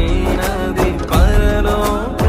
పైనది పరలోక